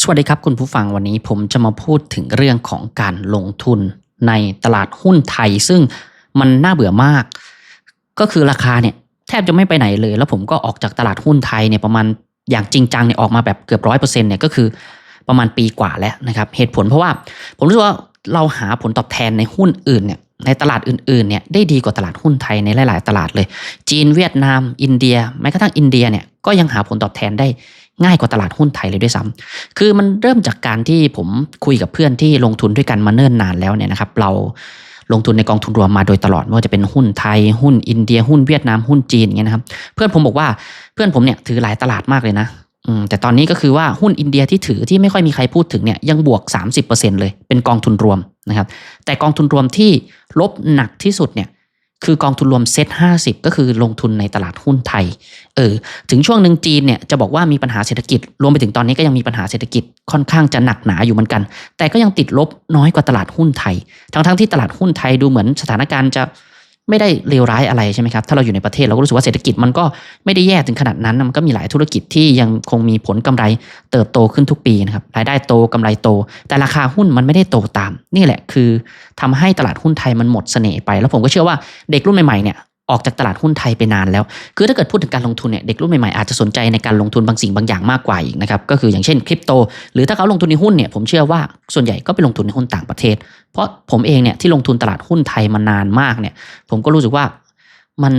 สวัสดีครับคุณผู้ฟังวันนี้ผมจะมาพูดถึงเรื่องของการลงทุนในตลาดหุ้นไทย ซึ่งมันน่าเบื่อมาก ก็คือราคาเนี่ยแทบจะไม่ไปไหนเลย แล้วผมก็ออกจากตลาดหุ้นไทยเนี่ยประมาณอย่างจริงจังเนี่ยออกมาแบบเกือบร้อยเปอร์เซ็นต์เนี่ยก็คือประมาณปีกว่าแล้วนะครับเหตุผลเพราะว่าผมรู้สึกว่าเราหาผลตอบแทนในหุ้นอื่นเนี่ยในตลาดอื่นๆเนี่ยได้ดีกว่าตลาดหุ้นไทยในหลาย ๆ ตลาดเลย จีนเวียดนาม อินเดียแม้กระทั่งอินเดียเนี่ยก็ยังหาผลตอบแทนได้ ง่ายกว่าตลาดหุ้นไทยเลยด้วยซ้ำคือมันเริ่มจากการที่ผมคุยกับเพื่อนที่ลงทุนด้วยกันมาเนิ่นนานแล้วเนี่ยนะครับ เราลงทุนในกองทุนรวมมาโดยตลอดไม่ว่าจะเป็นหุ้นไทย หุ้นอินเดีย หุ้นเวียดนาม หุ้นจีนอย่างเงี้ยนะครับ เพื่อนผมบอกว่าเพื่อนผมเนี่ยถือหลายตลาดมากเลยนะอืมแต่ตอนนี้ก็คือว่าหุ้นอินเดียที่ถือที่ไม่ค่อยมีใครพูดถึงเนี่ยยังบวก 30%เลยเป็นกองทุนรวมนะครับ แต่กองทุนรวมที่ลบหนักที่สุดเนี่ย คือกองทุนรวมเซ็ตห้าสิบก็คือลงทุนในตลาดหุ้นไทย เออ ถึงช่วงหนึ่งจีนเนี่ยจะบอกว่ามีปัญหาเศรษฐกิจ รวมไปถึงตอนนี้ก็ยังมีปัญหาเศรษฐกิจค่อนข้างจะหนักหนาอยู่เหมือนกัน แต่ก็ยังติดลบน้อยกว่าตลาดหุ้นไทย ทั้งๆที่ตลาดหุ้นไทยดูเหมือนสถานการณ์จะ ไม่ได้เลวร้ายอะไรใช่ไหมครับ ถ้าเราอยู่ในประเทศเราก็รู้สึกว่าเศรษฐกิจมันก็ไม่ได้แย่ถึงขนาดนั้น มันก็มีหลายธุรกิจที่ยังคงมีผลกำไรเติบโตขึ้นทุกปีนะครับ รายได้โตกำไรโต แต่ราคาหุ้นมันไม่ได้โตตาม นี่แหละคือทำให้ตลาดหุ้นไทยมันหมดเสน่ห์ไป แล้วผมก็เชื่อว่าเด็กรุ่นใหม่ๆเนี่ย ออกจากตลาดหุ้นไทยไปนานแล้ว คือถ้าเกิดพูดถึงการลงทุนเนี่ยเด็กรุ่นใหม่ๆอาจจะสนใจในการลงทุนบางสิ่งบางอย่างมากกว่าอีกนะครับก็คืออย่างเช่นคริปโต หรือถ้าเขาลงทุนในหุ้นเนี่ยผมเชื่อว่าส่วนใหญ่ก็ไปลงทุนในหุ้นต่างประเทศ เพราะผมเองเนี่ยที่ลงทุนตลาดหุ้นไทยมานานมากเนี่ยผมก็รู้สึกว่ามัน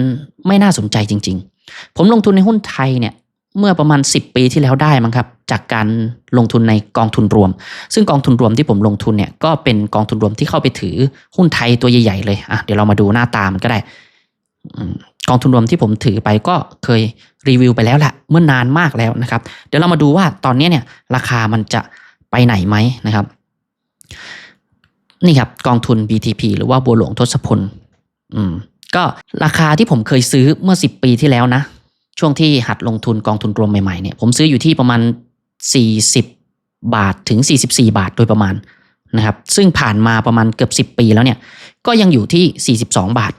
ไม่น่าสนใจจริง ๆ ผมลงทุนในหุ้นไทยเนี่ยเมื่อประมาณ 10 ปีที่แล้วได้มั้งครับจากการลงทุนในกองทุนรวม ซึ่งกองทุนรวมที่ผมลงทุนเนี่ยก็เป็นกองทุนรวมที่เข้าไปถือหุ้นไทยตัวใหญ่ๆเลยอะเดี๋ยวเรามาดูหน้าตามันก็ได้ กองทุนรวมที่ผมถือไปก็เคยรีวิวไปแล้วแหละเมื่อนานมากแล้วนะครับ เดี๋ยวเรามาดูว่าตอนนี้เนี่ยราคามันจะไปไหนไหมนะครับ นี่ครับกองทุน BTP หรือว่าบัวหลวงทศพลอืมก็ราคาที่ผมเคยซื้อเมื่อ 10 ปีที่แล้วนะ ช่วงที่หัดลงทุนกองทุนรวมใหม่ๆเนี่ยผมซื้ออยู่ที่ประมาณ 40 บาทถึง 44 บาทโดยประมาณนะครับ ซึ่งผ่านมาประมาณเกือบ 10 ปีแล้วเนี่ย ก็ยังอยู่ที่ 42 บาท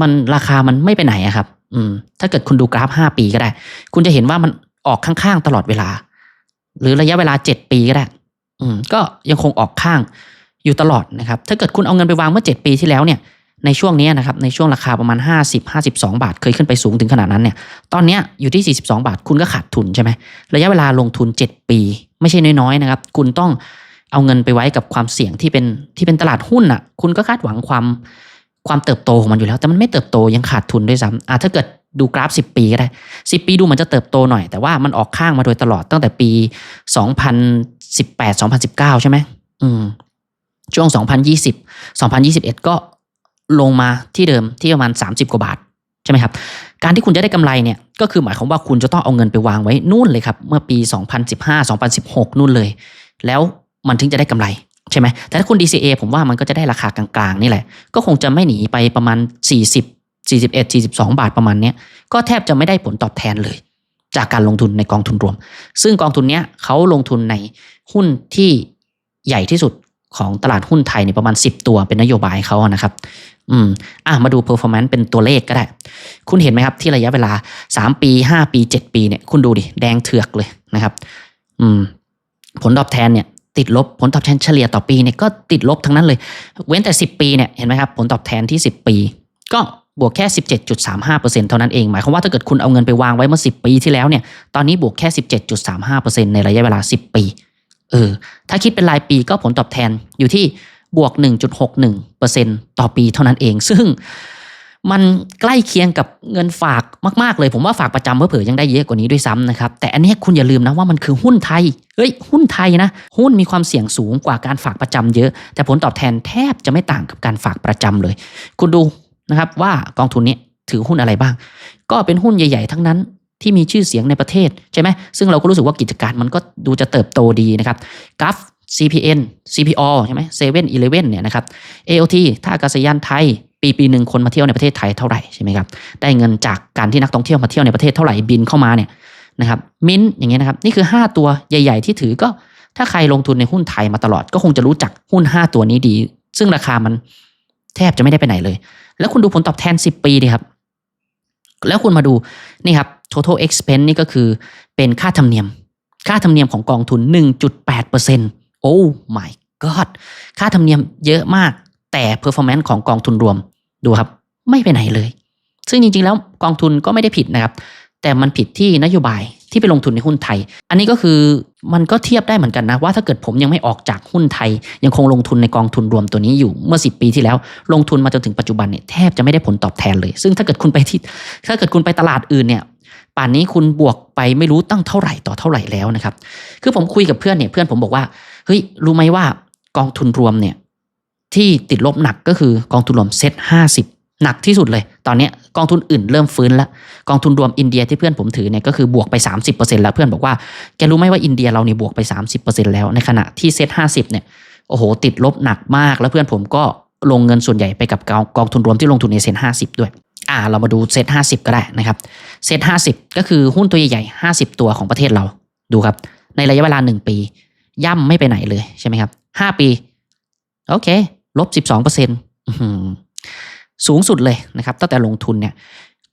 มันราคามันไม่ไปไหนอะครับ อืม ถ้าเกิดคุณดูกราฟ5ปีก็ได้ คุณจะเห็นว่ามันออกข้างๆตลอดเวลา หรือระยะเวลา7ปีก็ได้ อืม ก็ยังคงออกข้างอยู่ตลอดนะครับ ถ้าเกิดคุณเอาเงินไปวางเมื่อ7ปีที่แล้วเนี่ยในช่วงนี้นะครับในช่วงราคาประมาณ 50 52 บาท เคยขึ้นไปสูงถึงขนาดนั้นเนี่ยตอนนี้อยู่ที่ 42 บาท คุณก็ขาดทุนใช่ไหมระยะเวลาลงทุน 7 ปี ไม่ใช่น้อยๆนะครับ คุณต้องเอาเงินไปไว้กับความเสี่ยงที่เป็นที่เป็นตลาดหุ้นอะ คุณก็คาดหวังความ ความเติบโตของมันอยู่แล้ว แต่มันไม่เติบโตยังขาดทุนด้วยซ้ำอะถ้าเกิดดูกราฟ 10 ปีก็ได้ 10 ปีดูมันจะเติบโตหน่อย แต่ว่ามันออกข้างมาโดยตลอดตั้งแต่ปี 2018 2019 ใช่ไหมอืมช่วง 2020 2021 ก็ลงมาที่เดิมที่ประมาณ 30 กว่าบาทใช่ไหมครับ การที่คุณจะได้กำไรเนี่ยก็คือหมายความว่าคุณจะต้องเอาเงินไปวางไว้นู่นเลยครับ เมื่อปี 2015 2016 นู่นเลย แล้วมันถึงจะได้กำไร ใช่ไหมแต่ถ้าคุณ DCA ผมว่ามันก็จะได้ราคากลางๆ นี่แหละ ก็คงจะไม่หนีไปประมาณ 40 41 42 บาทประมาณนี้ก็แทบจะไม่ได้ผลตอบแทนเลย จากการลงทุนในกองทุนรวม ซึ่งกองทุนเนี้ยเขาลงทุนในหุ้นที่ใหญ่ที่สุดของตลาดหุ้นไทยเนี่ยประมาณ 10 ตัวเป็นนโยบายเขานะครับ อืม อะ มาดู performance เป็นตัวเลขก็ได้ คุณเห็นไหมครับ ที่ระยะเวลา 3 ปี 5 ปี 7 ปีเนี่ย คุณดูดิ แดงเถือกเลยนะครับ อืม ผลตอบแทนเนี่ย ติดลบผลตอบแทนเฉลี่ยต่อปีเนี่ยก็ติดลบทั้งนั้นเลย เว้นแต่ 10 ปีเนี่ยเห็นไหมครับผลตอบแทนที่ 10 ปี ก็บวกแค่ 17.35%เท่านั้นเอง หมายความว่าถ้าเกิดคุณเอาเงินไปวางไว้เมื่อ 10 ปีที่แล้วเนี่ยตอนนี้บวกแค่ 17.35%ในระยะเวลา 10 ปีเออถ้าคิดเป็นรายปีก็ผลตอบแทนอยู่ที่บวก 1.61%ต่อปีเท่านั้นเอง ซึ่ง มันใกล้เคียงกับเงินฝากมากๆ เลยผมว่าฝากประจำเผื่อยังได้เยอะกว่านี้ด้วยซ้ำนะครับแต่อันนี้คุณอย่าลืมนะว่ามันคือหุ้นไทยเฮ้ยหุ้นไทยนะหุ้นมีความเสี่ยงสูงกว่าการฝากประจำเยอะ แต่ผลตอบแทนแทบจะไม่ต่างกับการฝากประจำเลย คุณดูนะครับว่ากองทุนนี้ถือหุ้นอะไรบ้าง ก็เป็นหุ้นใหญ่ ๆ ทั้งนั้นที่มีชื่อเสียงในประเทศใช่ไหมซึ่งเราก็รู้สึกว่ากิจการมันก็ดูจะเติบโตดีนะครับกราฟ CPN CPO ใช่ไหมเซเว่นอีเลเว่นเนี่ยนะครับ AOT ท่าอากาศยานไทย ปีปีหนึ่งคนมาเที่ยวในประเทศไทยเท่าไหร่ใช่ไหมครับได้เงินจากการที่นักท่องเที่ยวมาเที่ยวในประเทศเท่าไหร่บินเข้ามาเนี่ยนะครับมินอย่างเงี้ยนะครับนี่คือ 5 ตัวใหญ่ ๆ ที่ถือก็ถ้าใครลงทุนในหุ้นไทยมาตลอด ก็คงจะรู้จักหุ้น 5 ตัวนี้ดี ซึ่งราคามันแทบจะไม่ได้ไปไหนเลย แล้วคุณดูผลตอบแทน 10 ปีดีครับ แล้วคุณมาดูนี่ครับ total expense นี่ก็คือเป็นค่าธรรมเนียม ค่าธรรมเนียมของกองทุน 1.8%โอ้ my god ค่าธรรมเนียมเยอะมาก แต่ performance ของกองทุนรวมดูครับ ไม่ไปไหนเลย ซึ่งจริงๆแล้วกองทุนก็ไม่ได้ผิดนะครับ แต่มันผิดที่นโยบายที่ไปลงทุนในหุ้นไทย อันนี้ก็คือมันก็เทียบได้เหมือนกันนะ ว่าถ้าเกิดผมยังไม่ออกจากหุ้นไทย ยังคงลงทุนในกองทุนรวมตัวนี้อยู่เมื่อ 10 ปีที่แล้ว ลงทุนมาจนถึงปัจจุบันเนี่ยแทบจะไม่ได้ผลตอบแทนเลย ซึ่งถ้าเกิดคุณไปที่ถ้าเกิดคุณไปตลาดอื่นเนี่ยป่านนี้คุณบวกไปไม่รู้ตั้งเท่าไหร่ต่อเท่าไหร่แล้วนะครับ คือผมคุยกับเพื่อนเนี่ยเพื่อนผมบอกว่าเฮ้ยรู้ไหมว่ากองทุนรวมเนี่ย ที่ติดลบหนักก็คือกองทุนรวมเซ็ตห้าสิบหนักที่สุดเลย ตอนนี้กองทุนอื่นเริ่มฟื้นแล้ว กองทุนรวมอินเดียที่เพื่อนผมถือเนี่ยก็คือบวกไป 30%แล้วเพื่อนบอกว่าแกรู้ไหมว่าอินเดียเราเนี่ยบวกไป 30%แล้วในขณะที่เซ็ตห้าสิบเนี่ยโอ้โห ติดลบหนักมาก แล้วเพื่อนผมก็ลงเงินส่วนใหญ่ไปกับกองกองทุนรวมที่ลงทุนในเซ็ตห้าสิบด้วยอ่าเรามาดูเซ็ตห้าสิบก็ได้นะครับเซ็ตห้าสิบก็คือหุ้นตัวใหญ่ๆห้าสิบตัวของประเทศเราดูครับ ในระยะเวลาหนึ่งปี ย่ำไม่ไปไหนเลยใช่ไหมครับห้าปี โอเค ลบสิบสองเปอร์เซ็นต์สูงสุดเลยนะครับ ตั้งแต่ลงทุนเนี่ย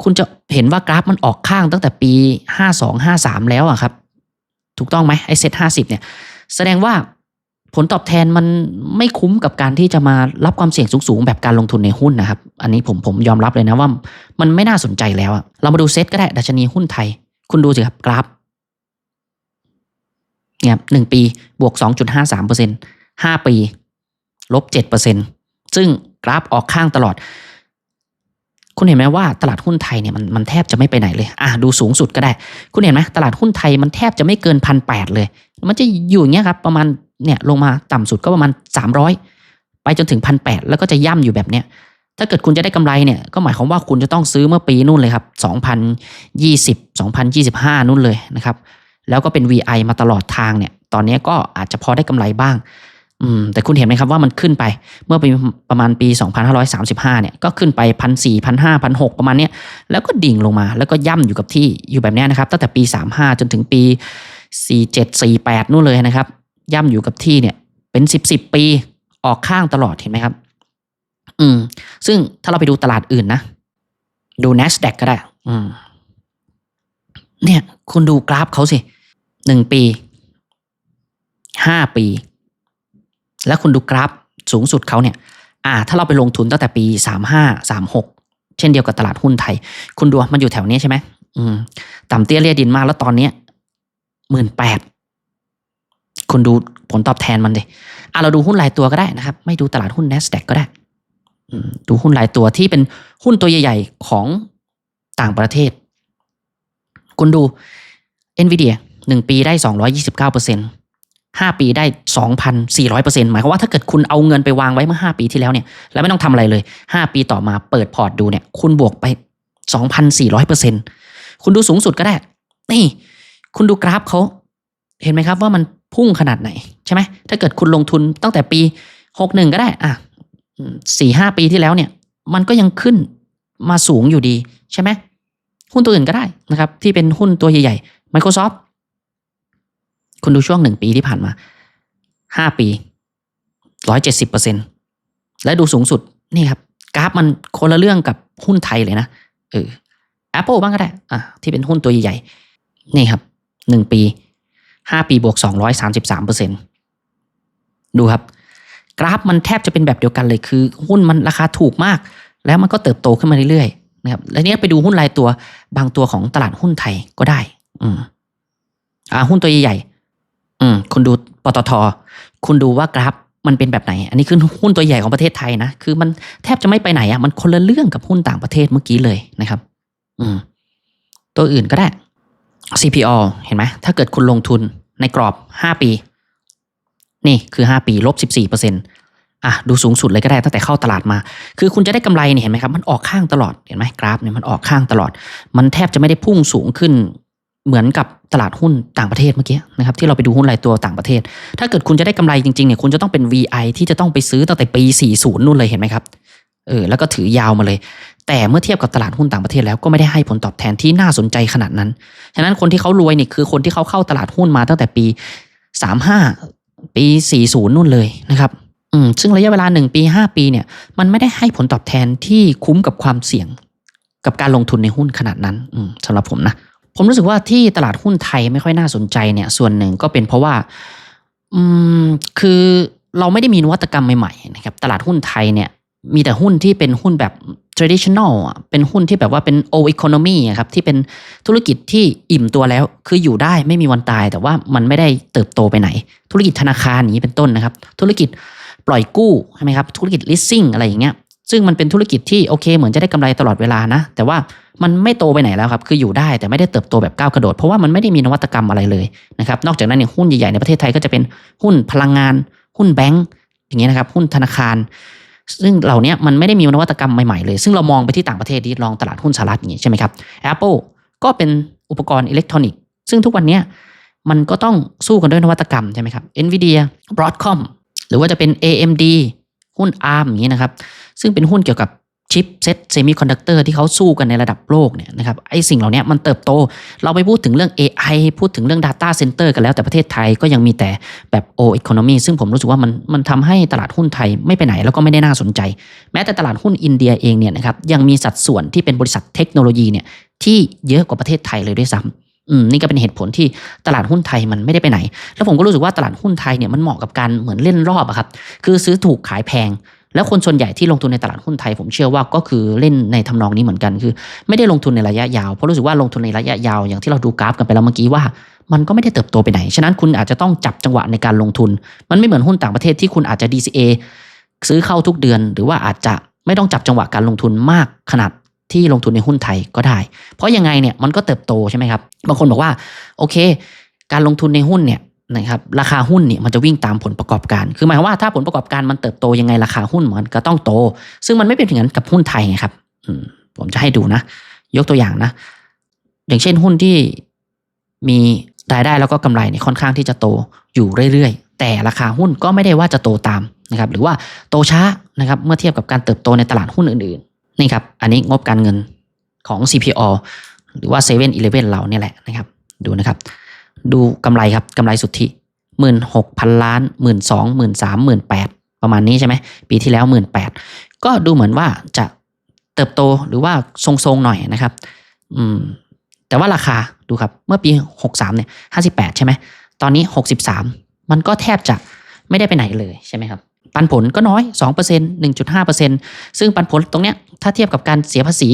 คุณจะเห็นว่ากราฟมันออกข้างตั้งแต่ปีห้าสองห้าสามแล้วอะครับ ถูกต้องไหมไอเซ็ตห้าสิบเนี่ย แสดงว่าผลตอบแทนมันไม่คุ้มกับการที่จะมารับความเสี่ยงสูงๆ แบบการลงทุนในหุ้นนะครับ อันนี้ผมผมยอมรับเลยนะว่า มันไม่น่าสนใจแล้วอะเรามาดูเซ็ตก็ได้ดัชนีหุ้นไทย คุณดูสิครับกราฟเนี่ยหนึ่งปีบวก 2.53เปอร์เซ็นห้าปี ลบ7เปอร์เซ็นซึ่งกราฟออกข้างตลอด คุณเห็นไหมว่าตลาดหุ้นไทยเนี่ยมันมันแทบจะไม่ไปไหนเลย อะดูสูงสุดก็ได้ คุณเห็นไหมตลาดหุ้นไทยมันแทบจะไม่เกินพันแปดเลย มันจะอยู่อย่างเงี้ยครับ ประมาณเนี่ยลงมาต่ำสุดก็ประมาณ300ไปจนถึงพันแปดแล้วก็จะย่ำอยู่แบบเนี้ยถ้าเกิดคุณจะได้กำไรเนี่ยก็หมายความว่าคุณจะต้องซื้อเมื่อปีนู่นเลยครับ 2020 2025 นู่นเลยนะครับ แล้วก็เป็น VI มาตลอดทางเนี่ย ตอนนี้ก็อาจจะพอได้กำไรบ้าง อืมแต่คุณเห็นไหมครับว่ามันขึ้นไปเมื่อปีประมาณปี 2535 เนี่ยก็ขึ้นไปพันสี่พันห้าพันหกประมาณเนี้ยแล้วก็ดิ่งลงมาแล้วก็ย่ำอยู่กับที่อยู่แบบนี้นะครับตั้งแต่ปี 35 จนถึงปี 47 48 นู่นเลยนะครับ ย่ำอยู่กับที่เนี่ยเป็น 10 10 ปีออกข้างตลอดเห็นไหมครับ อืม ซึ่งถ้าเราไปดูตลาดอื่นนะ ดู NASDAQ ก็ได้ อืม เนี่ย คุณดูกราฟเขาสิหนึ่งปีห้าปี และคุณดูกราฟสูงสุดเขาเนี่ยอ่าถ้าเราไปลงทุนตั้งแต่ปี 35 36 เช่นเดียวกับตลาดหุ้นไทย คุณดูมันอยู่แถวนี้ใช่ไหมอืมต่ำเตี้ยเรียดินมากแล้วตอนเนี้ยหมื่นแปดคุณดูผลตอบแทนมันดิอะเราดูหุ้นรายตัวก็ได้นะครับ ไม่ดูตลาดหุ้น NASDAQ ก็ได้ดูหุ้นรายตัวที่เป็นหุ้นตัวใหญ่ ๆ ของต่างประเทศ คุณดู NVIDIA งปีได้สองร้อยยี่สิบเก้าเปอร์เซ็นต์ 5 ปีได้ 2,400%หมายความว่าถ้าเกิดคุณเอาเงินไปวางไว้เมื่อ 5 ปีที่แล้วเนี่ยแล้วไม่ต้องทำอะไรเลย 5 ปีต่อมาเปิดพอร์ตดูเนี่ยคุณบวกไป 2,400%คุณดูสูงสุดก็ได้ นี่ คุณดูกราฟเขาเห็นไหมครับว่ามันพุ่งขนาดไหนใช่ไหมถ้าเกิดคุณลงทุนตั้งแต่ปี 61 ก็ได้อะสี่ห้าปีที่แล้วเนี่ย มันก็ยังขึ้นมาสูงอยู่ดีใช่ไหมหุ้นตัวอื่นก็ได้นะครับ ที่เป็นหุ้นตัวใหญ่ๆ Microsoft คุณดูช่วงหนึ่งปีที่ผ่านมาห้าปีร้อยเจ็ดสิบเปอร์เซ็นและดูสูงสุดนี่ครับ กราฟมันคนละเรื่องกับหุ้นไทยเลยนะเออ Apple บ้างก็ได้อะที่เป็นหุ้นตัวใหญ่ๆนี่ครับหนึ่งปีห้าปีบวกสองร้อยสามสิบสามเปอร์เซ็นดูครับ กราฟมันแทบจะเป็นแบบเดียวกันเลยคือ หุ้นมันราคาถูกมาก แล้วมันก็เติบโตขึ้นมาเรื่อยๆนะครับแล้วเนี้ยไปดูหุ้นรายตัวบางตัวของตลาดหุ้นไทยก็ได้ อืมอ่าหุ้นตัวใหญ่ๆ อืมคุณดูปตทคุณดูว่ากราฟมันเป็นแบบไหน อันนี้คือหุ้นตัวใหญ่ของประเทศไทยนะ คือมันแทบจะไม่ไปไหนอะ มันคนละเรื่องกับหุ้นต่างประเทศเมื่อกี้เลยนะครับ อืม ตัวอื่นก็ได้ CPO เห็นไหม ถ้าเกิดคุณลงทุนในกรอบ 5 ปี นี่คือ 5 ปี ลบ 14เอะ ดูสูงสุดเลยก็ได้ตั้งแต่เข้าตลาดมา คือคุณจะได้กำไรเนี่ยเห็นไหมครับ มันออกข้างตลอด เห็นไหมกราฟเนี่ยมันออกข้างตลอด มันแทบจะไม่ได้พุ่งสูงขึ้น เหมือนกับตลาดหุ้นต่างประเทศเมื่อกี้นะครับที่เราไปดูหุ้นรายตัวต่างประเทศ ถ้าเกิดคุณจะได้กำไรจริงๆเนี่ยคุณจะต้องเป็น VI ที่จะต้องไปซื้อตั้งแต่ปี 40 นู่นเลยเห็นไหมครับเออแล้วก็ถือยาวมาเลย แต่เมื่อเทียบกับตลาดหุ้นต่างประเทศแล้วก็ไม่ได้ให้ผลตอบแทนที่น่าสนใจขนาดนั้น ฉะนั้นคนที่เขารวยเนี่ยคือคนที่เขาเข้าตลาดหุ้นมาตั้งแต่ปี 35 ปี 40 นู่นเลยนะครับอืมซึ่งระยะเวลา 1 ปี 5 ปีเนี่ยมันไม่ได้ให้ผลตอบแทนที่คุ้มกับความเสี่ยง กับการลงทุนในหุ้นขนาดนั้นอืมสำหรับผมนะ ผมรู้สึกว่าที่ตลาดหุ้นไทยไม่ค่อยน่าสนใจเนี่ย ส่วนหนึ่งก็เป็นเพราะว่า อืม คือเราไม่ได้มีนวัตกรรมใหม่ๆนะครับ ตลาดหุ้นไทยเนี่ย มีแต่หุ้นที่เป็นหุ้นแบบ traditional อะเป็นหุ้นที่แบบว่าเป็น old economy อะครับ ที่เป็นธุรกิจที่อิ่มตัวแล้ว คืออยู่ได้ไม่มีวันตาย แต่ว่ามันไม่ได้เติบโตไปไหน ธุรกิจธนาคารอย่างนี้เป็นต้นนะครับ ธุรกิจปล่อยกู้ใช่ไหมครับ ธุรกิจ leasing อะไรอย่างเงี้ย ซึ่งมันเป็นธุรกิจที่โอเคเหมือนจะได้กำไรตลอดเวลานะ แต่ว่ามันไม่โตไปไหนแล้วครับ คืออยู่ได้แต่ไม่ได้เติบโตแบบก้าวกระโดด เพราะว่ามันไม่ได้มีนวัตกรรมอะไรเลยนะครับ นอกจากนั้นเนี่ยหุ้นใหญ่ๆในประเทศไทยก็จะเป็นหุ้นพลังงาน หุ้นแบงก์อย่างเงี้ยนะครับ หุ้นธนาคาร ซึ่งเหล่านี้มันไม่ได้มีนวัตกรรมใหม่ๆเลย ซึ่งเรามองไปที่ต่างประเทศที่ลองตลาดหุ้นสหรัฐอย่างนี้ยใช่ไหมครับ Apple ก็เป็นอุปกรณ์อิเล็กทรอนิกส์ ซึ่งทุกวันนี้มันก็ต้องสู้กันด้วยนวัตกรรมใช่ไหมครับ Nvidia Broadcom หรือว่าจะเป็น AMD หุ้น ARM อย่างนี้นะครับ ซึ่งเป็นหุ้นเกี่ยวกับชิปเซ็ตเซมิคอนดักเตอร์ที่เขาสู้กันในระดับโลกเนี่ยนะครับไอ้สิ่งเหล่านี้มันเติบโต เราไปพูดถึงเรื่อง AI พูดถึงเรื่อง Data Center กันแล้วแต่ประเทศไทยก็ยังมีแต่แบบ O economy ซึ่งผมรู้สึกว่ามันมันทำให้ตลาดหุ้นไทยไม่ไปไหนแล้วก็ไม่ได้น่าสนใจ แม้แต่ตลาดหุ้นอินเดียเองเนี่ยนะครับยังมีสัดส่วนที่เป็นบริษัทเทคโนโลยีเนี่ยที่เยอะกว่าประเทศไทยเลยด้วยซ้ำ อืมนี่ก็เป็นเหตุผลที่ตลาดหุ้นไทยมันไม่ได้ไปไหน แล้วผมก็รู้สึกว่าตลาดหุ้นไทยเนี่ยมันเหมาะกับการเหมือนเล่นรอบอะครับ คือซื้อถูกขายแพง แล้วคนส่วนใหญ่ที่ลงทุนในตลาดหุ้นไทย ผมเชื่อว่าก็คือเล่นในทำนองนี้เหมือนกัน คือ ไม่ได้ลงทุนในระยะยาว เพราะรู้สึกว่าลงทุนในระยะยาวอย่างที่เราดูกราฟกันไปแล้วเมื่อกี้ว่ามันก็ไม่ได้เติบโตไปไหน ฉะนั้นคุณอาจจะต้องจับจังหวะในการลงทุน มันไม่เหมือนหุ้นต่างประเทศที่คุณอาจจะ DCA ซื้อเข้าทุกเดือน หรือว่าอาจจะไม่ต้องจับจังหวะการลงทุนมากขนาด ที่ลงทุนในหุ้นไทยก็ได้ เพราะยังไงเนี่ยมันก็เติบโตใช่ไหมครับ บางคนบอกว่าโอเค การลงทุนในหุ้นเนี่ยนะครับราคาหุ้นเนี่ยมันจะวิ่งตามผลประกอบการ คือหมายความว่าถ้าผลประกอบการมันเติบโตยังไงราคาหุ้นมันก็ต้องโต ซึ่งมันไม่เป็นอย่างนั้นกับหุ้นไทยไงครับผมจะให้ดูนะ ยกตัวอย่างนะ อย่างเช่นหุ้นที่มีรายได้แล้วก็กำไรเนี่ยค่อนข้างที่จะโตอยู่เรื่อยๆ แต่ราคาหุ้นก็ไม่ได้ว่าจะโตตามนะครับ หรือว่าโตช้านะครับ เมื่อเทียบกับการเติบโตในตลาดหุ้นอื่นๆ นี่ครับ อันนี้งบการเงินของ CPO หรือว่า7 e เ e ่ e เราเนี่ยแหละนะครับ ดูนะครับ ดูกำไรครับกำไรสุทธิหมื่นหกพันล้านหมื่นสองหมื่นสามหมื่นแปดประมาณนี้ใช่ไหมปีที่แล้วหมื่นแปดก็ดูเหมือนว่าจะเติบโตหรือว่าทรงๆหน่อยนะครับ อืม แต่ว่าราคาดูครับ เมื่อปีหกสามเนี่ยห้าสิบแปดใช่ไหมตอนนี้หกสิบสามมันก็แทบจะไม่ได้ไปไหนเลยใช่ไหมครับ ปันผลก็น้อยสองเปอร์เซ็นหนึ่งจุดห้าเปอร์เซ็นซึ่งปันผลตรงเนี้ยถ้าเทียบกับการเสียภาษี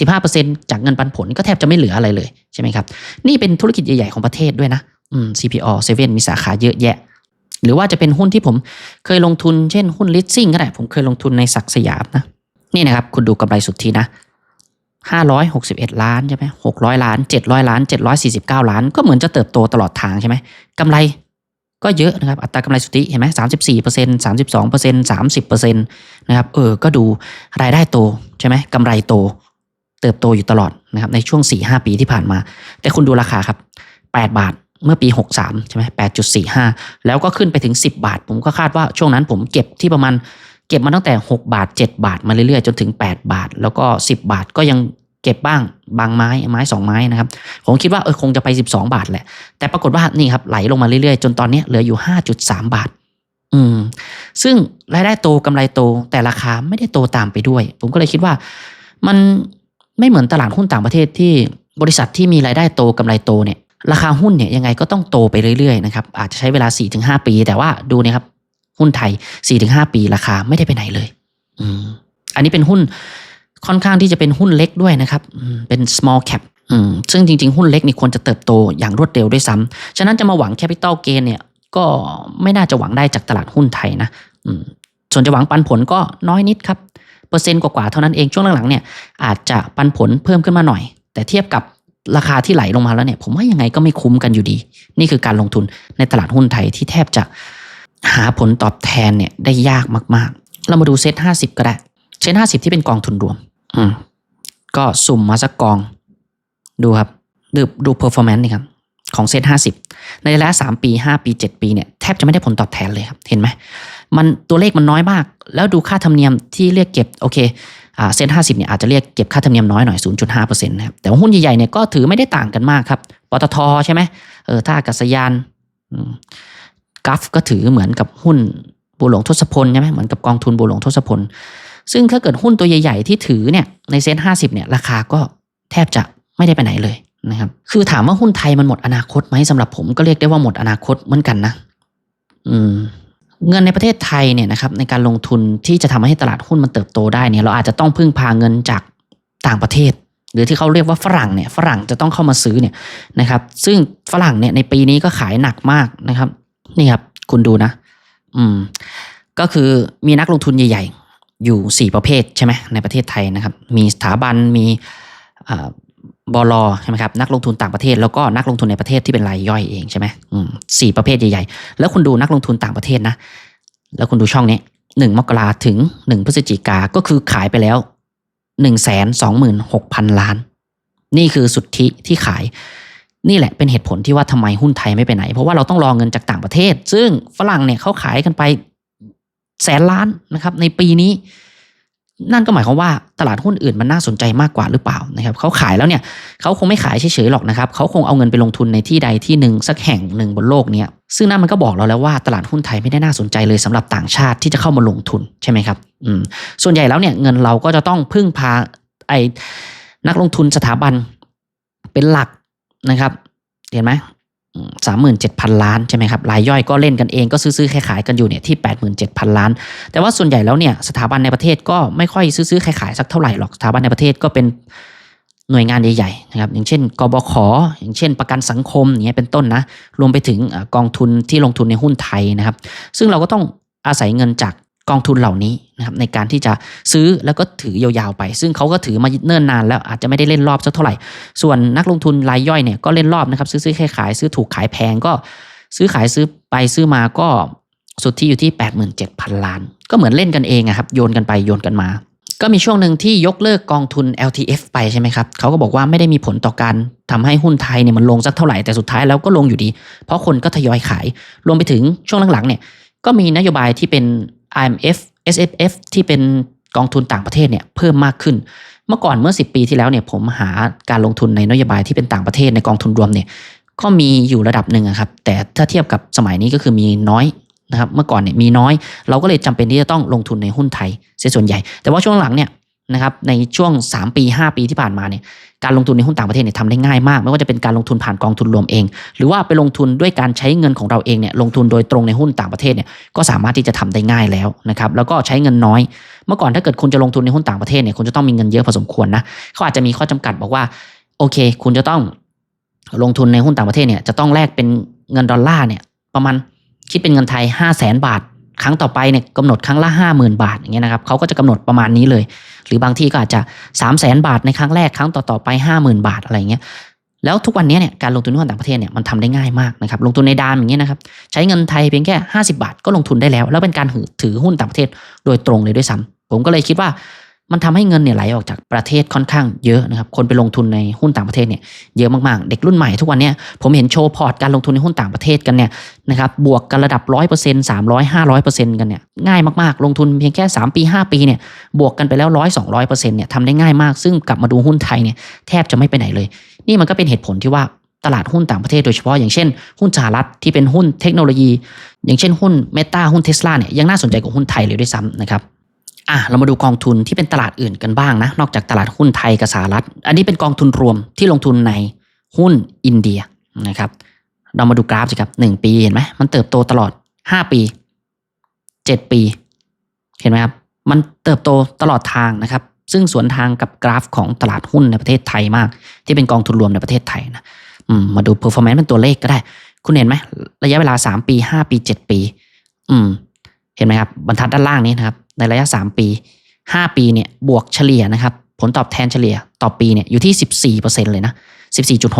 15%จากเงินปันผลก็แทบจะไม่เหลืออะไรเลยใช่ไหมครับ นี่เป็นธุรกิจใหญ่ ๆ ของประเทศด้วยนะอืม CPO 7มีสาขาเยอะแยะ หรือว่าจะเป็นหุ้นที่ผมเคยลงทุนเช่นหุ้นลิสซิ่งก็ได้ ผมเคยลงทุนในศักสยามนะ นี่นะครับ คุณดูกำไรสุทธินะ561 ล้านใช่ไหม600 ล้าน 700 ล้าน 749 ล้าน ก็เหมือนจะเติบโตตลอดทางใช่ไหมกำไร ก็เยอะนะครับอัตรากำไรสุทธิเห็นไหม34% 32% 30%นต์สามสิบสองเปอร์เซ็นต์สามสิบเปอร์เซ็นต์นะครับเออก็ดูรายได้โตใช่ไหมกำไรโต เติบโตอยู่ตลอดนะครับในช่วง4-5ปีที่ผ่านมา แต่คุณดูราคาครับ8บาทเมื่อปี 63 ใช่ไหม8.45แล้วก็ขึ้นไปถึง 10 บาท ผมก็คาดว่าช่วงนั้นผมเก็บที่ประมาณเก็บมาตั้งแต่ 6 บาท 7 บาทมาเรื่อยๆ จนถึง 8 บาท แล้วก็ 10 บาทก็ยัง เก็บบ้างบางไม้ไม้2ไม้นะครับผมคิดว่าเออคงจะไป 12 บาทแหละ แต่ปรากฏว่านี่ครับไหลลงมาเรื่อยๆ จนตอนนี้เหลืออยู่ 5.3 บาท อืม ซึ่งรายได้โตกำไรโตแต่ราคาไม่ได้โตตามไปด้วย ผมก็เลยคิดว่า มันไม่เหมือนตลาดหุ้นต่างประเทศที่บริษัทที่มีรายได้โตกำไรโตเนี่ยราคาหุ้นเนี่ยยังไงก็ต้องโตไปเรื่อยๆนะครับอาจจะใช้เวลา 4-5 ปี แต่ว่าดูนะครับหุ้นไทย 4-5 ปีราคาไม่ได้ไปไหนเลย อืมอันนี้เป็นหุ้น ค่อนข้างที่จะเป็นหุ้นเล็กด้วยนะครับเป็น small cap ซึ่งจริง ๆ หุ้นเล็กนี่ควรจะเติบโตอย่างรวดเร็วด้วยซ้ำฉะนั้นจะมาหวัง capital gain เนี่ยก็ไม่น่าจะหวังได้จากตลาดหุ้นไทยนะส่วนจะหวังปันผลก็น้อยนิดครับเปอร์เซ็นต์กว่าๆเท่านั้นเองช่วงหลังๆเนี่ยอาจจะปันผลเพิ่มขึ้นมาหน่อย แต่เทียบกับราคาที่ไหลลงมาแล้วเนี่ย ผมว่ายังไงก็ไม่คุ้มกันอยู่ดี นี่คือการลงทุนในตลาดหุ้นไทยที่แทบจะหาผลตอบแทนเนี่ยได้ยากมากๆ เรามาดูเซ็ตห้าสิบก็ได้เซ็ตห้าสิบที่เป็นกองทุนรวม อืมก็สุ่มมาสักกอง ดูครับ ดูดูเพอร์ฟอร์แมนซ์นี่ครับ ของเซ็ตห้าสิบในระยะสามปีห้าปีเจ็ดปีเนี่ยแทบจะไม่ได้ผลตอบแทนเลยครับ เห็นไหมมันตัวเลขมันน้อยมาก แล้วดูค่าธรรมเนียมที่เรียกเก็บ โอเคอ่าเซ็นห้าสิบเนี่ยอาจจะเรียกเก็บค่าธรรมเนียมน้อยหน่อย 0.5%นะครับ แต่หุ้นใหญ่ๆเนี่ยก็ถือไม่ได้ต่างกันมากครับ ปตทใช่ไหมเออท่าอากาศยานกัฟก็ถือเหมือนกับหุ้นบัวหลวงทศพลใช่ไหมเหมือนกับกองทุนบัวหลวงทศพล ซึ่งถ้าเกิดหุ้นตัวใหญ่ ๆ ที่ถือเนี่ยในเซ็นห้าสิบเนี่ยราคาก็แทบจะไม่ได้ไปไหนเลยนะครับคือถามว่าหุ้นไทยมันหมดอนาคตไหมสำหรับผมก็เรียกได้ว่าหมดอนาคตเหมือนกันนะอืมเงินในประเทศไทยเนี่ยนะครับในการลงทุนที่จะทำให้ตลาดหุ้นมันเติบโตได้เนี่ยเราอาจจะต้องพึ่งพาเงินจากต่างประเทศ หรือที่เขาเรียกว่าฝรั่งเนี่ยฝรั่งจะต้องเข้ามาซื้อเนี่ยนะครับ ซึ่งฝรั่งเนี่ยในปีนี้ก็ขายหนักมากนะครับ นี่ครับ คุณดูนะ อืม ก็คือมีนักลงทุนใหญ่ อยู่ 4 ประเภทใช่ไหมในประเทศไทยนะครับ มีสถาบันมีบลใช่ไหมครับนักลงทุนต่างประเทศแล้วก็นักลงทุนในประเทศที่เป็นรายย่อยเองใช่ไหมสี่ประเภทใหญ่ๆ แล้วคุณดูนักลงทุนต่างประเทศนะ แล้วคุณดูช่องนี้หนึ่งมกราถึงหนึ่งพฤศจิกาก็คือขายไปแล้วหนึ่งแสนสองหมื่นหกพันล้าน นี่คือสุทธิที่ขาย นี่แหละเป็นเหตุผลที่ว่าทำไมหุ้นไทยไม่ไปไหน เพราะว่าเราต้องรอเงินจากต่างประเทศ ซึ่งฝรั่งเนี่ยเขาขายกันไป แสนล้านนะครับ ในปีนี้ นั่นก็หมายความว่าตลาดหุ้นอื่นมันน่าสนใจมากกว่าหรือเปล่านะครับเขาขายแล้วเนี่ยเขาคงไม่ขายเฉยๆหรอกนะครับเขาคงเอาเงินไปลงทุนในที่ใดที่หนึ่งสักแห่งหนึ่งบนโลกเนี้ยซึ่งนั่นมันก็บอกเราแล้วว่าตลาดหุ้นไทยไม่ได้น่าสนใจเลยสำหรับต่างชาติที่จะเข้ามาลงทุนใช่ไหมครับอืมส่วนใหญ่แล้วเนี่ยเงินเราก็จะต้องพึ่งพาไอ้นักลงทุนสถาบันเป็นหลักนะครับ เห็นไหม สามหมื่นเจ็ดพันล้านใช่ไหมครับรายย่อยก็เล่นกันเองก็ซื้อๆขายๆกันอยู่เนี่ยที่แปดหมื่นเจ็ดพันล้าน แต่ว่าส่วนใหญ่แล้วเนี่ยสถาบันในประเทศก็ไม่ค่อยซื้อๆขายๆสักเท่าไหร่หรอกสถาบันในประเทศก็เป็นหน่วยงานใหญ่ๆนะครับอย่างเช่นกบขอย่างเช่นประกันสังคมอย่างเงี้ยเป็นต้นนะรวมไปถึงกองทุนที่ลงทุนในหุ้นไทยนะครับ ซึ่งเราก็ต้องอาศัยเงินจาก กองทุนเหล่านี้นะครับในการที่จะซื้อแล้วก็ถือยาวๆไป ซึ่งเขาก็ถือมาเนิ่นนานแล้วอาจจะไม่ได้เล่นรอบสักเท่าไหร่ ส่วนนักลงทุนรายย่อยเนี่ยก็เล่นรอบนะครับซื้อๆขายๆซื้อถูกขายแพงก็ ซื้อขายซื้อไปซื้อมาก็สุดที่อยู่ที่ 87,000 ล้าน ก็เหมือนเล่นกันเองอะครับโยนกันไปโยนกันมา ก็มีช่วงหนึ่งที่ยกเลิกกองทุน LTF ไปใช่ไหมครับเขาก็บอกว่าไม่ได้มีผลต่อการทำให้หุ้นไทยเนี่ยมันลงสักเท่าไหร่แต่สุดท้ายแล้วก็ลงอยู่ดี เพราะคนก็ทยอยขาย รวมไปถึงช่วงหลังๆเนี่ยก็มีนโยบายที่เป็น IMF SFF ที่เป็นกองทุนต่างประเทศเนี่ยเพิ่มมากขึ้น เมื่อก่อนเมื่อ 10 ปีที่แล้วเนี่ยผมหาการลงทุนในนโยบายที่เป็นต่างประเทศในกองทุนรวมเนี่ยก็มีอยู่ระดับหนึ่งครับ แต่ถ้าเทียบกับสมัยนี้ก็คือมีน้อยนะครับ เมื่อก่อนเนี่ยมีน้อย เราก็เลยจำเป็นที่จะต้องลงทุนในหุ้นไทยเสียส่วนใหญ่ แต่ว่าช่วงหลังเนี่ย นะครับในช่วง 3 ปี 5 ปีที่ผ่านมาเนี่ยการลงทุนในหุ้นต่างประเทศเนี่ยทำได้ง่ายมาก ไม่ว่าจะเป็นการลงทุนผ่านกองทุนรวมเอง หรือว่าไปลงทุนด้วยการใช้เงินของเราเองเนี่ยลงทุนโดยตรงในหุ้นต่างประเทศเนี่ยก็สามารถที่จะทำได้ง่ายแล้วนะครับแล้วก็ใช้เงินน้อย เมื่อก่อนถ้าเกิดคุณจะลงทุนในหุ้นต่างประเทศเนี่ยคุณจะต้องมีเงินเยอะพอสมควรนะเขาอาจจะมีข้อจำกัดบอกว่าโอเค คุณจะต้องลงทุนในหุ้นต่างประเทศเนี่ยจะต้องแลกเป็นเงินดอลลาร์เนี่ยประมาณคิดเป็นเงินไทย 5 0 0แสนบาท ครั้งต่อไปเนี่ยกำหนดครั้งละ 50,000 บาทอย่างเงี้ยนะครับเขาก็จะกำหนดประมาณนี้เลย หรือบางที่ก็อาจจะ 3 0 0แสนบาทในครั้งแรกครั้งต่อๆไป 50,000 บาทอะไรเงี้ยแล้วทุกวันนี้เนี่ยการลงทุนในหุ้นต่างประเทศเนี่ยมันทำได้ง่ายมากนะครับลงทุนในดามอย่างเงี้ยนะครับใช้เงินไทยเพียงแค่ 50 บาทก็ลงทุนได้แล้ว แล้วเป็นการถือถือหุ้นต่างประเทศโดยตรงเลยด้วยซ้ำผมก็เลยคิดว่า มันทำให้เงินเนี่ยไหลออกจากประเทศค่อนข้างเยอะนะครับ คนไปลงทุนในหุ้นต่างประเทศเนี่ยเยอะมากๆ เด็กรุ่นใหม่ทุกวันเนี้ยผมเห็นโชว์พอร์ตการลงทุนในหุ้นต่างประเทศกันเนี่ยนะครับบวกกันระดับร้อยเปอร์เซ็นต์สามร้อยห้าร้อยเปอร์เซ็นต์กันเนี่ยง่ายมากๆ ลงทุนเพียงแค่ 3 ปี 5 ปีเนี่ยบวกกันไปแล้วร้อยสองร้อยเปอร์เซ็นต์เนี่ยทำได้ง่ายมาก ซึ่งกลับมาดูหุ้นไทยเนี่ยแทบจะไม่ไปไหนเลย นี่มันก็เป็นเหตุผลที่ว่าตลาดหุ้นต่างประเทศโดยเฉพาะอย่างเช่นหุ้นสหรัฐที่เป็นหุ้นเทคโนโลยี อย่างเช่นหุ้นเมตาหุ้นเทสลาเนี่ยยังน่าสนใจกว่าหุ้นไทยเลยด้วยซ้ำนะครับ อะเรามาดูกองทุนที่เป็นตลาดอื่นกันบ้างนะ นอกจากตลาดหุ้นไทยกับสหรัฐ อันนี้เป็นกองทุนรวมที่ลงทุนในหุ้นอินเดียนะครับ เรามาดูกราฟสิครับหนึ่งปีเห็นไหมมันเติบโตตลอดห้าปีเจ็ดปี เห็นไหมครับ มันเติบโตตลอดทางนะครับ ซึ่งสวนทางกับกราฟของตลาดหุ้นในประเทศไทยมาก ที่เป็นกองทุนรวมในประเทศไทยนะมมาดู performance เป็นตัวเลขก็ได้ คุณเห็นไหมระยะเวลา3ปี5ปี7ปี อืม เห็นไหมครับบรรทัดด้านล่างนี้นะครับ ในระยะ 3 ปี 5 ปีเนี่ยบวกเฉลี่ยนะครับผลตอบแทนเฉลี่ยต่อปีเนี่ยอยู่ที่ 14%เลยนะ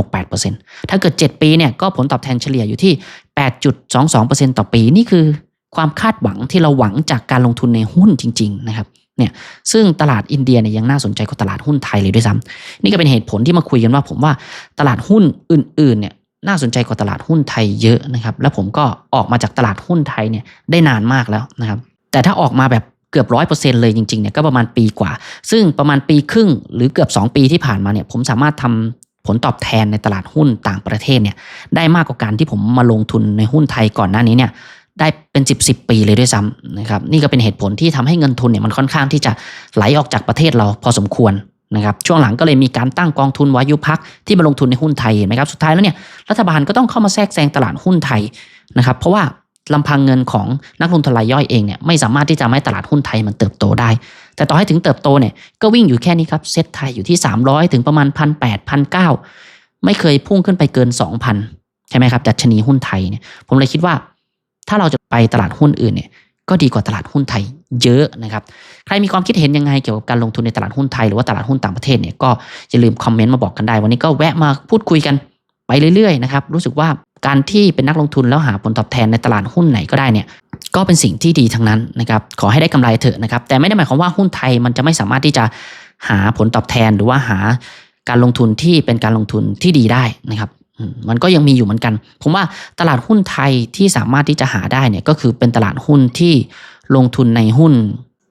14.68%ถ้าเกิด 7 ปีเนี่ยก็ผลตอบแทนเฉลี่ยอยู่ที่ 8.22%ต่อปีนี่คือความคาดหวังที่เราหวังจากการลงทุนในหุ้นจริง ๆ นะครับเนี่ยซึ่งตลาดอินเดียเนี่ยยังน่าสนใจกว่าตลาดหุ้นไทยเลยด้วยซ้ำนี่ก็เป็นเหตุผลที่มาคุยกันว่า ผมว่าตลาดหุ้นอื่นๆเนี่ยน่าสนใจกว่าตลาดหุ้นไทยเยอะนะครับ แล้วผมก็ออกมาจากตลาดหุ้นไทยเนี่ยได้นานมากแล้วนะครับ แต่ถ้าออกมาแบบ เกือบร้อยเปอร์เซ็นต์เลยจริงๆเนี่ยก็ประมาณปีกว่า ซึ่งประมาณปีครึ่งหรือเกือบ 2 ปีที่ผ่านมาเนี่ยผมสามารถทำผลตอบแทนในตลาดหุ้นต่างประเทศเนี่ยได้มากกว่าการที่ผมมาลงทุนในหุ้นไทยก่อนหน้านี้เนี่ยได้เป็น 10บสปีเลยด้วยซ้ำนะครับนี่ก็เป็นเหตุผลที่ทำให้เงินทุนเนี่ยมันค่อนข้างที่จะไหลออกจากประเทศเราพอสมควรนะครับช่วงหลังก็เลยมีการตั้งกองทุนวายุพักที่มาลงทุนในหุ้นไทยเห็นไหมครับสุดท้ายแล้วเนี่ยรัฐบาลก็ต้องเข้ามาแทรกแซงตลาดหุ้นไทยนะครับเพราะว่า ลำพังเงินของนักลงทุนรายย่อยเองเนี่ยไม่สามารถที่จะให้ตลาดหุ้นไทยมันเติบโตได้ แต่ต่อให้ถึงเติบโตเนี่ยก็วิ่งอยู่แค่นี้ครับเซ็ตไทยอยู่ที่ 300 ถึงประมาณพันแปดพันเก้าไม่เคยพุ่งขึ้นไปเกิน 2,000 ใช่ไหมครับดัชนีหุ้นไทยเนี่ยผมเลยคิดว่า ถ้าเราจะไปตลาดหุ้นอื่นเนี่ยก็ดีกว่าตลาดหุ้นไทยเยอะนะครับ ใครมีความคิดเห็นยังไงเกี่ยวกับการลงทุนในตลาดหุ้นไทยหรือว่าตลาดหุ้นต่างประเทศเนี่ยก็อย่าลืมคอมเมนต์มาบอกกันได้ วันนี้ก็แวะมาพูดคุยกันไปเรื่อยๆนะครับรู้สึกว่า การที่เป็นนักลงทุนแล้วหาผลตอบแทนในตลาดหุ้นไหนก็ได้เนี่ยก็เป็นสิ่งที่ดีทั้งนั้นนะครับขอให้ได้กำไรเถอะนะครับแต่ไม่ได้หมายความว่าหุ้นไทยมันจะไม่สามารถที่จะหาผลตอบแทนหรือว่าหาการลงทุนที่เป็นการลงทุนที่ดีได้นะครับมันก็ยังมีอยู่เหมือนกัน ผมว่าตลาดหุ้นไทยที่สามารถที่จะหาได้เนี่ยก็คือเป็นตลาดหุ้นที่ลงทุนในหุ้น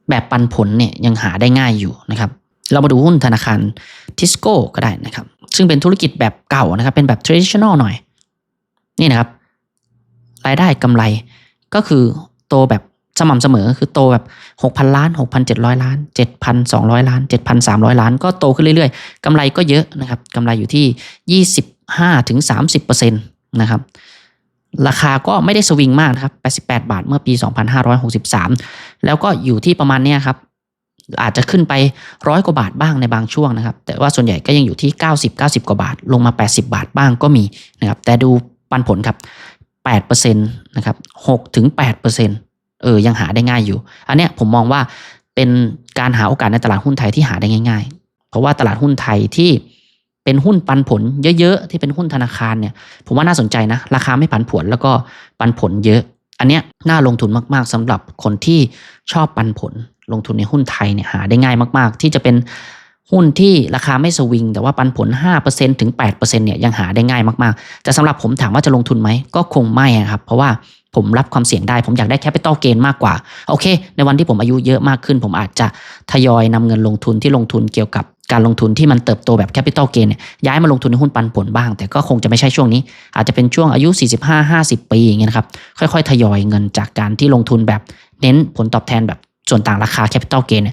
แบบปันผลเนี่ยยังหาได้ง่ายอยู่นะครับเรามาดูหุ้นธนาคารทิสโก้ก็ได้นะครับซึ่งเป็นธุรกิจแบบเก่านะครับเป็นแบบ traditional หน่อย นี่นะครับ รายได้กำไรก็คือโตแบบสม่ำเสมอคือโตแบบ 6,000 ล้าน 6,700 ล้าน 7,200 ล้าน 7,300 ล้าน ก็โตขึ้นเรื่อยๆกำไรก็เยอะนะครับกำไรอยู่ที่ 25-30%นะครับราคาก็ไม่ได้สวิงมากนะครับ 88 บาทเมื่อปี 2563 แล้วก็อยู่ที่ประมาณเนี้ยครับ อาจจะขึ้นไปร้อยกว่าบาทบ้างในบางช่วงนะครับ แต่ว่าส่วนใหญ่ก็ยังอยู่ที่ 90 90 กว่าบาท ลงมา 80 บาทบ้างก็มีนะครับ แต่ดู ปันผลครับ8%นะครับ6ถึง8%เออยังหาได้ง่ายอยู่ อันเนี้ยผมมองว่าเป็นการหาโอกาสในตลาดหุ้นไทยที่หาได้ง่าย ๆ เพราะว่าตลาดหุ้นไทยที่เป็นหุ้นปันผลเยอะๆที่เป็นหุ้นธนาคารเนี่ยผมว่าน่าสนใจนะราคาไม่ผันผวนแล้วก็ปันผลเยอะ อันเนี้ยน่าลงทุนมากๆสำหรับคนที่ชอบปันผลลงทุนในหุ้นไทยเนี่ยหาได้ง่ายมาก ๆ ที่จะเป็น หุ้นที่ราคาไม่สวิง แต่ว่าปันผล 5%ถึง 8%เนี่ยยังหาได้ง่ายมากๆ แต่สำหรับผมถามว่าจะลงทุนไหม ก็คงไม่ครับ เพราะว่าผมรับความเสี่ยงได้ ผมอยากได้แคปิตอลเกนมากกว่า โอเค ในวันที่ผมอายุเยอะมากขึ้น ผมอาจจะทยอยนำเงินลงทุนที่ลงทุนเกี่ยวกับการลงทุนที่มันเติบโตแบบแคปิตอลเกนเนี่ยย้ายมาลงทุนในหุ้นปันผลบ้าง แต่ก็คงจะไม่ใช่ช่วงนี้ อาจจะเป็นช่วงอายุ 45-50 ปีอย่างเงี้ยครับค่อยๆ ทยอยเงินจากการที่ลงทุนแบบเน้นผลตอบแทนแบบส่วนต่างราคาแคปิตอลเกน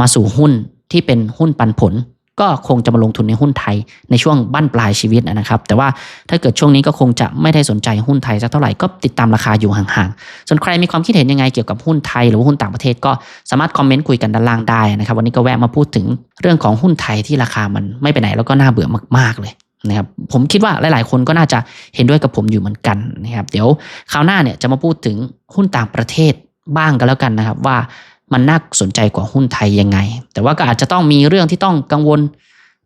มาสู่หุ้น ที่เป็นหุ้นปันผล ก็คงจะมาลงทุนในหุ้นไทยในช่วงบั้นปลายชีวิตนะครับ แต่ว่าถ้าเกิดช่วงนี้ก็คงจะไม่ได้สนใจหุ้นไทยสักเท่าไหร่ก็ติดตามราคาอยู่ห่างๆ ส่วนใครมีความคิดเห็นยังไงเกี่ยวกับหุ้นไทยหรือหุ้นต่างประเทศก็สามารถคอมเมนต์คุยกันด้านล่างได้นะครับ วันนี้ก็แวะมาพูดถึงเรื่องของหุ้นไทยที่ราคามันไม่ไปไหนแล้วก็น่าเบื่อมากๆเลยนะครับผมคิดว่าหลาย ๆ คนก็น่าจะเห็นด้วยกับผมอยู่เหมือนกันนะครับ เดี๋ยวคราวหน้าเนี่ยจะมาพูดถึงหุ้นต่างประเทศบ้างกันแล้วกันนะครับว่า มันน่าสนใจกว่าหุ้นไทยยังไง แต่ว่าก็อาจจะต้องมีเรื่องที่ต้องกังวล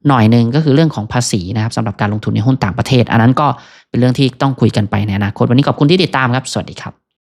หน่อยหนึ่งก็คือเรื่องของภาษีนะครับสำหรับการลงทุนในหุ้นต่างประเทศ อันนั้นก็เป็นเรื่องที่ต้องคุยกันไปในอนาคตวันนี้ขอบคุณที่ติดตามครับ สวัสดีครับ